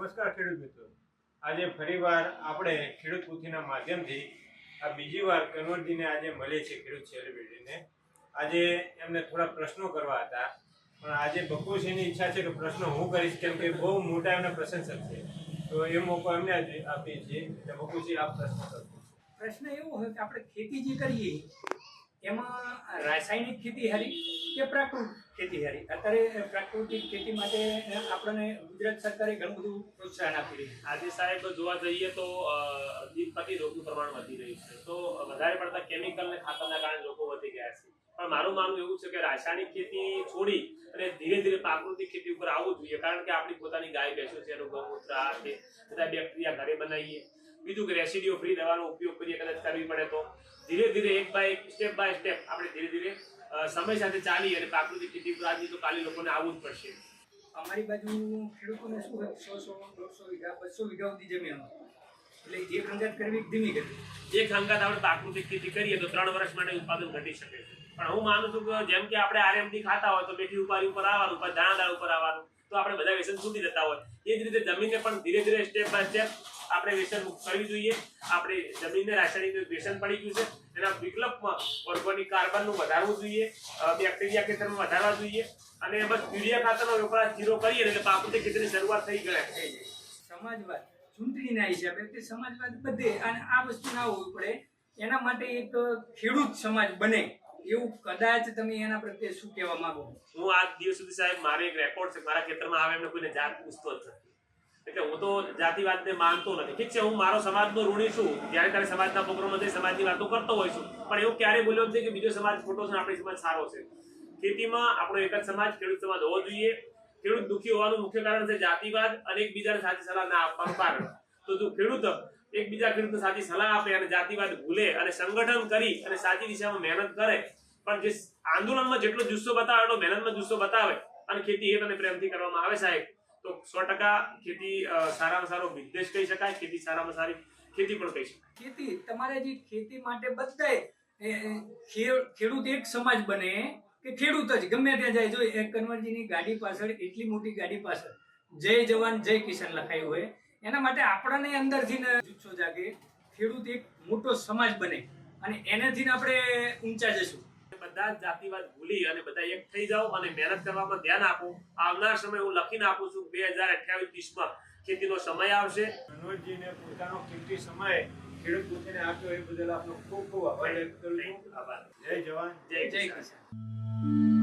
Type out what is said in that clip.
નમસ્કાર ખેડૂત મિત્રો. આજે ફરીવાર આપણે ખેડૂત પુથીના માધ્યમથી આ બીજી વાર કન્વરજીને આજે મળીએ છીએ ખેડૂત સેલિબ્રિટીને. આજે એમને થોડા પ્રશ્નો કરવા હતા, પણ આજે બકુશીની ઈચ્છા છે કે પ્રશ્નો હું કરીશ, કેમ કે બહુ મોટા એમના પ્રશંસક છે. તો એ મોકો એમને આપીએ છીએ. એટલે આપ પ્રશ્ન કરો પ્રશ્ન એવો હોય કે આપણે ખેતી જે કરીએ રાસાયણિક ખેતી હારી કે પ્રાકૃતિક ખેતી હારી? અત્યારે પ્રાકૃતિક ખેતી માટે આપણને ગુજરાત સરકારે ઘણું બધું પ્રોત્સાહન આપી રહ્યું આજે સાહેબ જોવા જઈએ તો દીપપતિ રોગનું પ્રમાણ વધી રહ્યું છે. તો વધારે પડતા કેમિકલ ને ખાતરના કારણે લોકો વધી ગયા છે. પણ મારું માનવું એવું છે કે રાસાયણિક ખેતી છોડી અને ધીરે ધીરે પ્રાકૃતિક ખેતી ઉપર આવવું જોઈએ. કારણ કે આપણી પોતાની ગાય ભેંસો છે, એનું ગૌમૂત્ર આ છે બધા બેક્ટેરિયા ઘરે બનાવીએ. બીજું કે રેસિડિયો ફ્રી દવાનો ઉપયોગ કરીએ કદાચ કરવી પડે તો. ધીરે ધીરે એક બાય એક સ્ટેપ બાય સ્ટેપ આપણે ધીરે ધીરે સમય સાથે ચાલી અને પ્રાકૃતિક ખેતી પર આજે તો કાલે લોકોને આવવું જ પડશે. અમારી બાજુ ખેડૂતોને શું હોય? સો સો દોઢસો વીઘા બસો વીઘા સુધી જમીન એટલે એક હંગાત કરવી ધીમી કરવી. એક હંગાત આપણે પ્રાકૃતિક ખેતી કરીએ તો ત્રણ વર્ષ માટે ઉત્પાદન ઘટી શકે છે. પણ હું માનું છું કે જેમ કે આપણે આરએમડી ખાતા હોય તો બેઠી ઉપારી ઉપર આવવાનું પછી દાણાદાર ઉપર આવવાનું તો આપણે બધા વ્યસન છૂટી જતા હોય. એ જ રીતે જમીનને પણ ધીરે ધીરે સ્ટેપ બાય સ્ટેપ આપણે વ્યસન મુક્ત કરવી જોઈએ. આપણે જમીનને રાસાયણિક વ્યસન પડી ગયું છે. એના વિકલ્પમાં ઓર્ગોનિક કાર્બનનું વધારવું જોઈએ. બેક્ટેરિયા ખેતરમાં વધારવા જોઈએ. અને બસ યુરિયા ખાતરનો વપરાશ ઝીરો કરીએ એટલે પ્રાકૃતિક ખેતીની શરૂઆત થઈ ગણાય. થઈ જાય સમાજવાદ. ચૂંટણીના હિસાબે કે સમાજવાદ બધે અને આ વસ્તુ ના હોવી પડે. એના માટે એક ખેડૂત સમાજ બને. એવું કદાચ તમે એના પ્રત્યે શું કહેવા માંગો? હું આજ દિવસ સુધી સાહેબ મારે એક રેકોર્ડ છે. મારા ખેતરમાં આવે એમને કોઈને જાત પૂછતો જ નથી. એટલે હું તો જાતિવાદને માનતો નથી. ઠીક છે, હું મારો સમાજનો ઋણી છું, જ્યારે ત્યારે સમાજના પ્રોગ્રામમાં જઈ સમાજની વાતો કરતો હોઉં છું, પણ એવું ક્યારેય બોલ્યો નથી કે બીજો સમાજ ખોટો છે આપણી સમાજ સારો છે. ખેતીમાં આપણો એક જ સમાજ, ખેડૂત સમાજ હોવો જોઈએ. ખેડૂત દુઃખી હોવાનું મુખ્ય કારણ છે જાતિવાદ અને એકબીજાને સાચી સલાહ ના આપવાનું કારણ. તો જો ખેડૂત એકબીજા ખેડૂતને સાચી સલાહ આપે અને જાતિવાદ ભૂલે અને સંગઠન કરી અને સાચી દિશામાં મહેનત કરે, પણ જે આંદોલનમાં જેટલો જુસ્સો બતાવે, એટલો મહેનતમાં જુસ્સો બતાવે અને ખેતી હેત અને પ્રેમથી કરવામાં આવે સાહેબ. તો સો ટકા ખેતી સારામાં સારો બિઝનેસ કહી શકાય, ખેતી સારામાં સારી ખેતી પણ કહી શકાય. ખેતી, તમારે જે ખેતી માટે બધાય ખેડૂત એક સમાજ બને કે ખેડૂત જ, ગમે ત્યાં જાય, જો એક કન્વર્જીની ગાડી પાછળ, એટલી મોટી ગાડી પાછળ, જય જવાન, જય કિસાન લખાયું હોય, એના માટે આપણાને અંદરથી જુસ્સો જાગે, ખેડૂત એક મોટો સમાજ બને અને એનાથી આપણે ઊંચા જશું. બધા જ જાતિવાદ ભૂલી અને બધા એક થઈ જાઓ અને મહેનત કરવામાં ધ્યાન આપો. આવનાર સમય હું લખીને આપું છું બે હજાર અઠ્યાવીસ ત્રીસમાં ખેતીનો સમય આવશે. કન્વર્જીને પોતાનો ખેતી સમય ખેડૂત પૂછીને આપ્યો એ બદલ આપનો ખૂબ ખૂબ આભાર જય જવાન. જય જય કિસાન.